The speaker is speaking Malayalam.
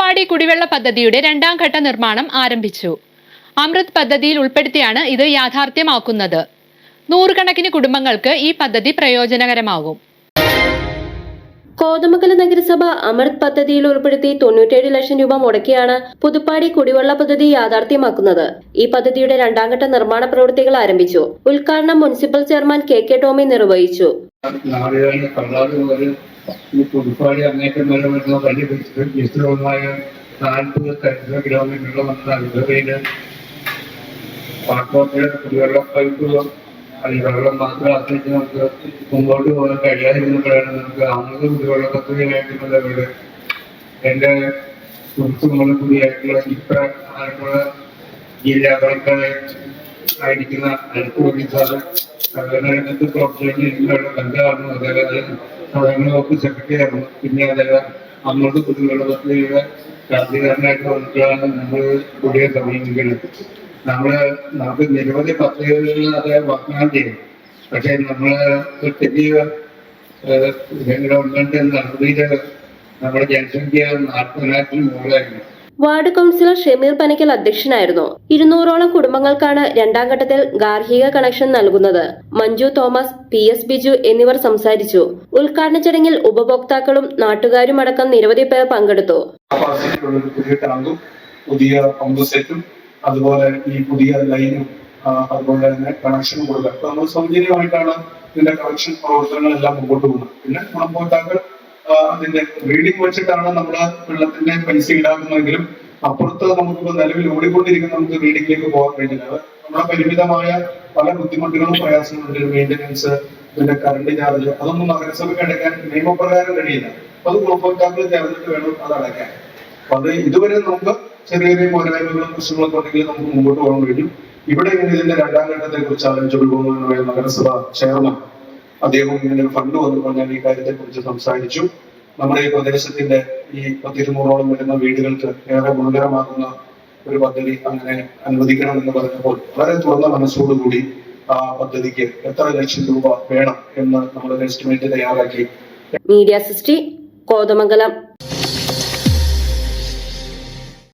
പുതുപ്പാടി കുടിവെള്ള പദ്ധതിയുടെ രണ്ടാം ഘട്ട നിർമ്മാണം ആരംഭിച്ചു. അമൃത് പദ്ധതിയിൽ ഉൾപ്പെടുത്തിയാണ് ഇത് യാഥാർത്ഥ്യമാക്കുന്നത്. നൂറുകണക്കിന് കുടുംബങ്ങൾക്ക് ഈ പദ്ധതി പ്രയോജനകരമാകും. കോതമംഗലം നഗരസഭ അമൃത് പദ്ധതിയിൽ ഉൾപ്പെടുത്തി തൊണ്ണൂറ്റേഴ് ലക്ഷം രൂപ മുടക്കിയാണ് പുതുപ്പാടി കുടിവെള്ള പദ്ധതി യാഥാർത്ഥ്യമാക്കുന്നത്. ഈ പദ്ധതിയുടെ രണ്ടാംഘട്ട നിർമ്മാണ പ്രവൃത്തികൾ ആരംഭിച്ചു. ഉദ്ഘാടനം municipal chairman K K Tomy നിർവഹിച്ചു. ഈ പുതുപ്പാടി അങ്ങേറ്റം വരെ വരുന്ന വലിയ വിസ്തൃ- വിസ്തൃതമായ നാൽപ്പത് ചരിത്ര കിലോമീറ്ററുകൾ വന്ന അരുതയിൽ പാട്ടോട്ടിലെ കുടിവെള്ള പൈപ്പുകളും അല്ലെങ്കിൽ വെള്ളം മാത്രം ആശ്രയിച്ച് നമുക്ക് മുമ്പോട്ട് പോകാൻ കഴിയാതിരുന്നപ്പോഴാണ് നമുക്ക് അമൃത കുടിവെള്ള പദ്ധതിയിലായിട്ട് ഇവിടെ എന്റെ സുഹൃത്തുക്കളും കൂടിയായിട്ടുള്ള ഇത്ര ആലപ്പുഴ ജില്ലാകളൊക്കെ ആയിരിക്കുന്ന അൽപ്പൂടി സാറ് സഹകരണരംഗത്ത് പ്രവർത്തിക്കുന്ന ബന്ധമാണ് അദ്ദേഹം സഹകരണ വകുപ്പ് സെക്രട്ടറി ആയിരുന്നു പിന്നെ അദ്ദേഹം അങ്ങോട്ട് കുട്ടികളുടെ പദ്ധതിയുടെ ശാസ്ത്രീകരണമായിട്ട് വന്നിട്ടാണ് നമ്മൾ പുതിയ സമീപിക്കുന്നത് നമ്മൾ നമുക്ക് നിരവധി പദ്ധതികളിൽ അദ്ദേഹം വാഗ്ദാനം ചെയ്യും പക്ഷെ നമ്മൾ തെറ്റിയ ഗവൺമെന്റ് നടത്തിയിട്ട് നമ്മുടെ ജനസംഖ്യ നാൽപ്പതിനായിരത്തിന് മുകളിലായിരുന്നു. വാർഡ് കൗൺസിലർ ഷമീർ പനക്കൽ അധ്യക്ഷനായിരുന്നു. ഇരുന്നൂറോളം കുടുംബങ്ങൾക്കാണ് രണ്ടാം ഘട്ടത്തിൽ ഗാർഹിക കണക്ഷൻ നൽകുന്നത്. മഞ്ജു തോമസ് പി എസ് ബിജു എന്നിവർ സംസാരിച്ചു. ഉദ്ഘാടന ചടങ്ങിൽ ഉപഭോക്താക്കളും നാട്ടുകാരും അടക്കം നിരവധി പേർ പങ്കെടുത്തു. പുതിയ പമ്പ് സെറ്റും അതുപോലെ ഈ പുതിയ ലൈനും അതുപോലെ തന്നെ കണക്ഷനും കൊടുക്കുക. അപ്പൊ നമ്മൾ സൗജന്യമായിട്ടാണ് ഇതിന്റെ കണക്ഷൻ പ്രവർത്തനങ്ങളെല്ലാം മുമ്പോട്ട് പോകുന്നത്. പിന്നെ ഗുണഭോക്താക്കൾ അതിന്റെ റീഡിംഗ് വെച്ചിട്ടാണ് നമ്മൾ വെള്ളത്തിന്റെ പൈസ ഈടാക്കുന്നതെങ്കിലും അപ്പുറത്ത് നമുക്കിപ്പോ നിലവിൽ ഓടിക്കൊണ്ടിരിക്കുന്ന നമുക്ക് റീഡിംഗിലേക്ക് പോകാൻ കഴിഞ്ഞില്ല നമ്മുടെ പരിമിതമായ പല ബുദ്ധിമുട്ടുകളും പ്രയാസങ്ങളുണ്ട് മെയിന്റനൻസ് പിന്നെ കറണ്ട് ചാർജ് അതൊന്നും നഗരസഭയ്ക്ക് അടയ്ക്കാൻ നിയമപ്രകാരം കഴിയില്ല. അത് ഗുണഭോക്താക്കൾ ചേർന്നിട്ട് വേണം അത് അടയ്ക്കാൻ. അപ്പൊ അത് ഇതുവരെ നമുക്ക് ചെറിയ ചെറിയ പോരായ്മകളും പ്രശ്നങ്ങളൊക്കെ ഉണ്ടെങ്കിൽ നമുക്ക് മുമ്പോട്ട് പോകാൻ കഴിയും. ഇവിടെ ഇങ്ങനെ ഇതിന്റെ രണ്ടാം ഘട്ടത്തെ കുറിച്ച് ആലോചിച്ചുകൊടുക്കുന്ന നഗരസഭ ചെയർമാൻ അദ്ദേഹം ഇങ്ങനെ ഫണ്ട് വന്നപ്പോൾ ഞാൻ ഈ കാര്യത്തെ കുറിച്ച് സംസാരിച്ചു. നമ്മുടെ ഈ പ്രദേശത്തിന്റെ ഈ പത്തിരുന്നൂറോളം വരുന്ന വീടുകൾക്ക് ഏറെ ഗുണകരമാകുന്ന ഒരു പദ്ധതി അങ്ങനെ അനുവദിക്കണമെന്ന് പറഞ്ഞപ്പോൾ വളരെ തുറന്ന മനസ്സോടുകൂടി ആ പദ്ധതിക്ക് എത്ര ലക്ഷം രൂപ വേണം എന്ന് നമ്മളൊരു എസ്റ്റിമേറ്റ് തയ്യാറാക്കി. Media sixty Kothamangalam